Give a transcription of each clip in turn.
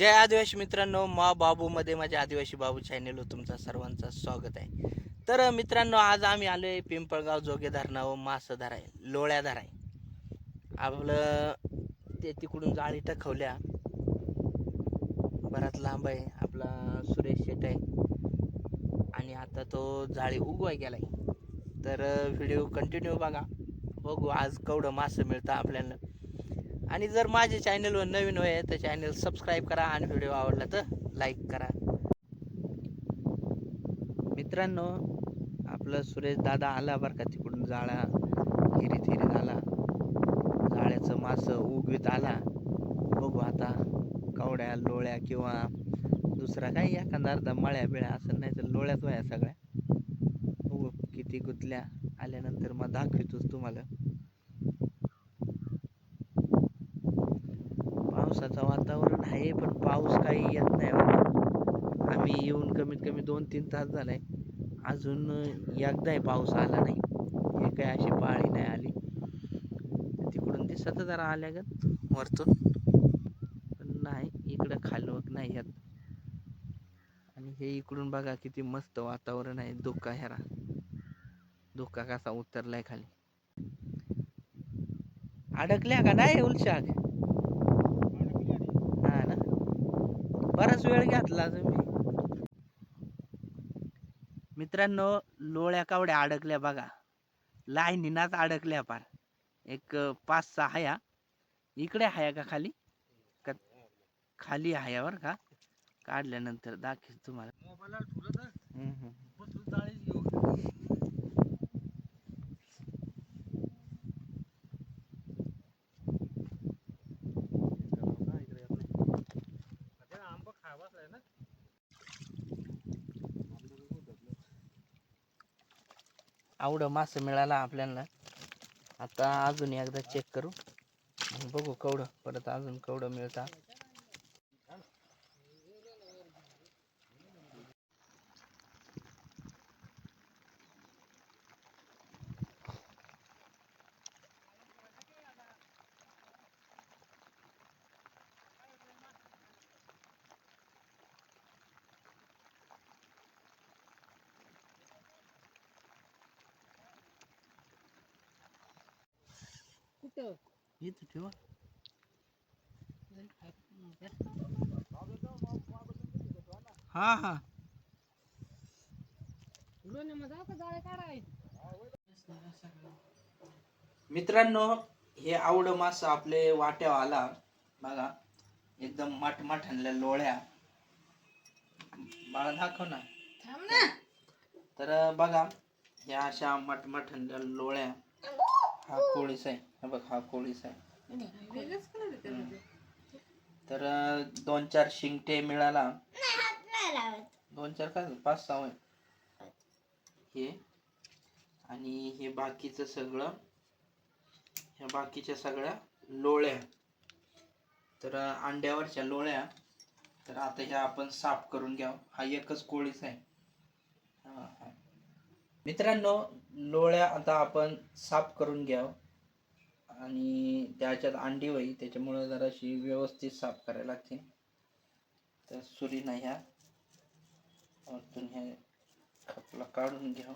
जय आदिवासी मित्रांनो मा बाबूमध्ये माझ्या आदिवासी बाबू चॅनेलवर तुमचा सर्वांचं स्वागत आहे. तर मित्रांनो आज आम्ही आलो आहे पिंपळगाव जोगे धरणावर मासं धराय लोळ्या धराय आपलं ते तिकडून जाळी टखवल्या बराच लांब आहे आपला सुरेश शेट आहे. आणि आता तो जाळी उगवाय गेलाय. तर व्हिडिओ कंटिन्यू बघा. बघू आज केवढं मासं मिळतं आपल्याला. आणि जर माझ्या चॅनलवर नवीन होय तर चॅनल सबस्क्राईब करा आणि व्हिडिओ आवडला तर लाईक करा. मित्रांनो आपलं सुरेश दादा आला बरं का तिकडून जाळा. हिरीत हिरीत आला जाळ्याचं मासं उगवीत आला. बघू आता कवड्या लोळ्या किंवा दुसरा काही एखादा अर्धा मळ्या बिळ्या असं नाही तर लोळ्याच व्हाया सगळ्या. बघू किती गुतल्या. आल्यानंतर मग दाखवितोच तुम्हाला. पावसाचं वातावरण आहे पण पाऊस काही येत नाही बघा आम्ही येऊन कमीत कमी दोन तीन तास झालाय अजून एकदाही पाऊस आला नाही. हे काही अशी पाळी नाही आली. तिकडून दिसत जरा आल्यागत वरतून? पण नाही इकडं खालवक नाही येत. आणि हे इकडून बघा किती मस्त वातावरण आहे धुका ह्यारा धुका कसा उतरलाय खाली. अडकल्या का नाही उलशाक हा ना बराच वेळ घेतला तुम्ही. मित्रांनो लोळ्या कावड्या अडकल्या बघा. लाईनीनाच अडकल्या पार. एक पाच सहा हाया. इकडे हाया का खाली? का खाली हाया बर का? काढल्यानंतर दाखव तुम्हाला. आवडं मासं मिळाला आपल्याला. आता अजून एकदा चेक करू. बघू कवडं परत अजून कवडं मिळता. कुठं इथं ठेवा. हा हा. मित्रांनो हे आवडं मासं आपले वाट्यावर आला. बघा एकदम मठ मठांल्या लोळ्या. बाळा दाखव ना. तर बघा ह्या अशा मठमठ्यांच्या लोळ्या. हा कोळीस आहे. हा बघ हा कोळीस आहे. आहे. तर अं, दोन चार शिंगटे मिळाला. दोन चार का? पाच सहा होय. हे आणि हे बाकीचं सगळं ह्या बाकीच्या सगळ्या लोळ्या. तर अं, अंड्यावरच्या लोळ्या. तर आता ह्या आपण साफ करून घ्यावं. हा एकच कोळीच आहे. हा, हा. मित्रांनो लोळ्या आता आपण साफ करून घ्यावं. आणि त्याच्यात अंडी होई त्याच्यामुळं जराशी व्यवस्थित साफ करायला लागते. तर सुरीनं ह्या. ह्या खपला काढून घ्या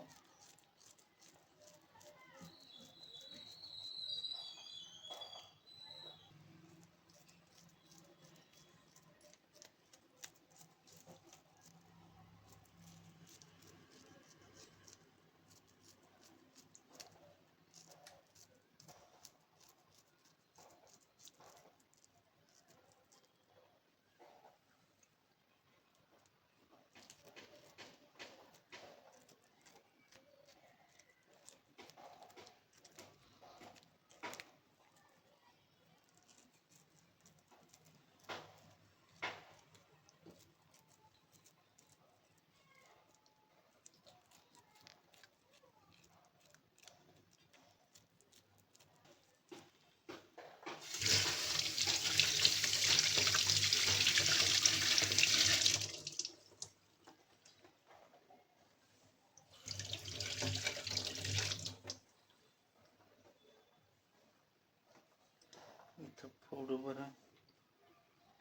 इथं फोडू बरं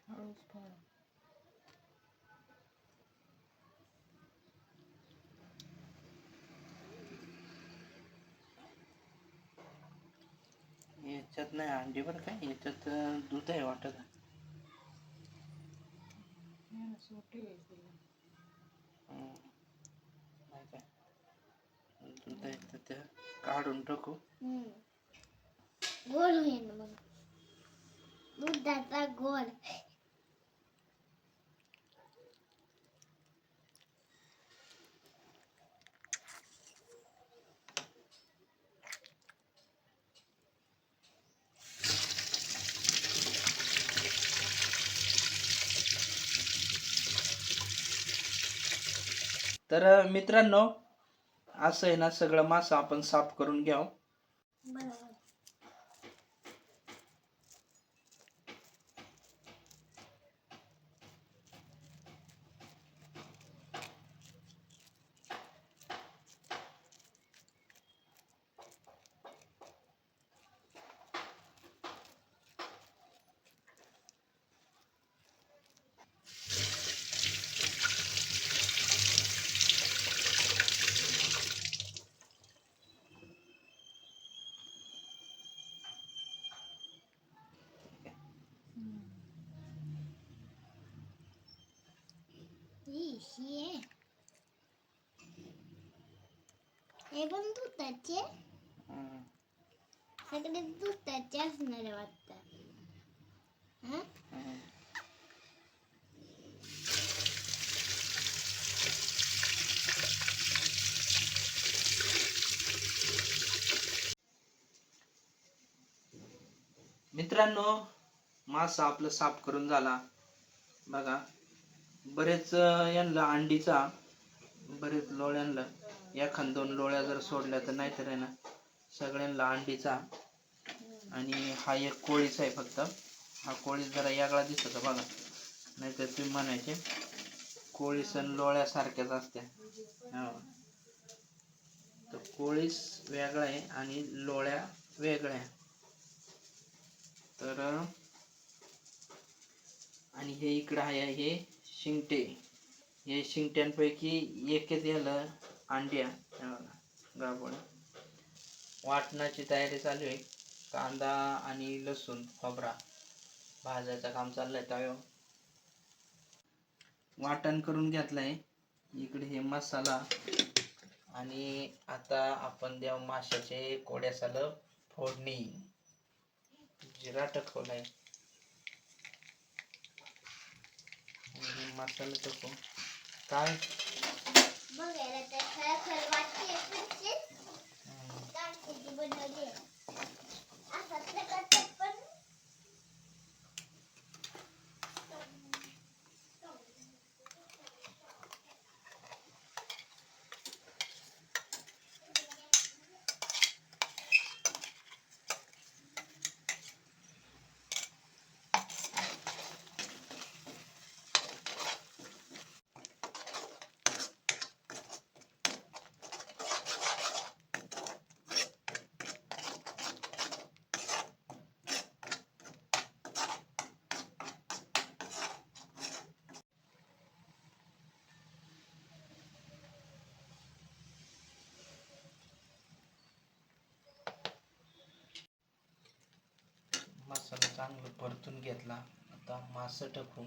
हळूच फोड. याच्यात नाही अंडी बरं काय याच्यात अं, दूध आहे वाटत. नाही काय. दूध आहे तर ते काढून टाकू. गोड होईल मग. दुधाचा गोड. तर मित्रांनो असं आहे ना सगळं मासं आपण साफ करून घ्यावं. बरोबर ही हे पण दुधाचे सगळे दुधाचे असणारे वाटतं मित्रांनो मासा आपलं साफ करून झाला. बघा. बरेच यांना अंडीचा बरेच लोळ्यांना एखाद दोन लोळ्या जर सोडल्या तर नाहीतर आहे ना सगळ्यांना अंडीचा. आणि हा एक कोळीचा आहे फक्त. हा कोळी जरा वेगळा दिसतो बघा. नाहीतर तुम्ही म्हणायचे कोळी सण लोळ्यासारख्याच असत्या. हो. तर कोळीस वेगळा आहे आणि लोळ्या वेगळ्या तर आणि हे इकडं आहे हे शिंगटे. हे शिंगट्यांपैकी एकच याला अंड्या. गाभण. वाटणाची तयारी चालू आहे. कांदा आणि लसूण खोबरा. भाजायचं काम चाललंय तव्यावर वाटण करून घेतलंय. इकडे हे मसाला. आणि आता आपण द्या माशाचे कोड्यासाल फोडणी. जिरा टकवलाय आणि मसाला टाकू काय? चांगलं परतून घेतला. आता मास टाकून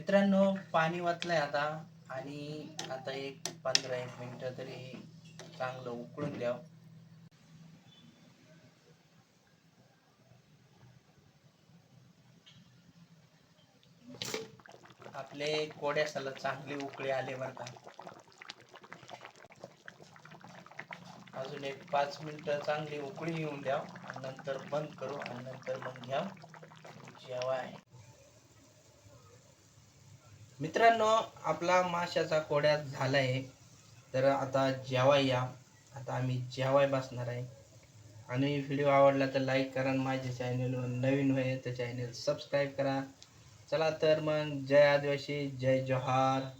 मित्रांनो पाणी वाचलंय आता आणि आता एक पंधरा एक मिनिट तरी चांगलं उकळून द्याव. आपले कोड्यासाला चांगले उकळे आले बरं का. अजून एक पाच मिनिट चांगली उकळी येऊन द्या नंतर बंद करू आणि नंतर मग घ्या जेव्हा आहे मित्रांनो आपला माशाचा कोड्या आहे तर आता जेवाय या. आता आम्ही जेवाय बसणार आहे. आणि व्हिडिओ आवडला तर लाईक करा आणि माझ्या चॅनलवर नवीन होईल तर चॅनल सबस्क्राईब करा. चला तर मग जय आदिवासी जय जोहार.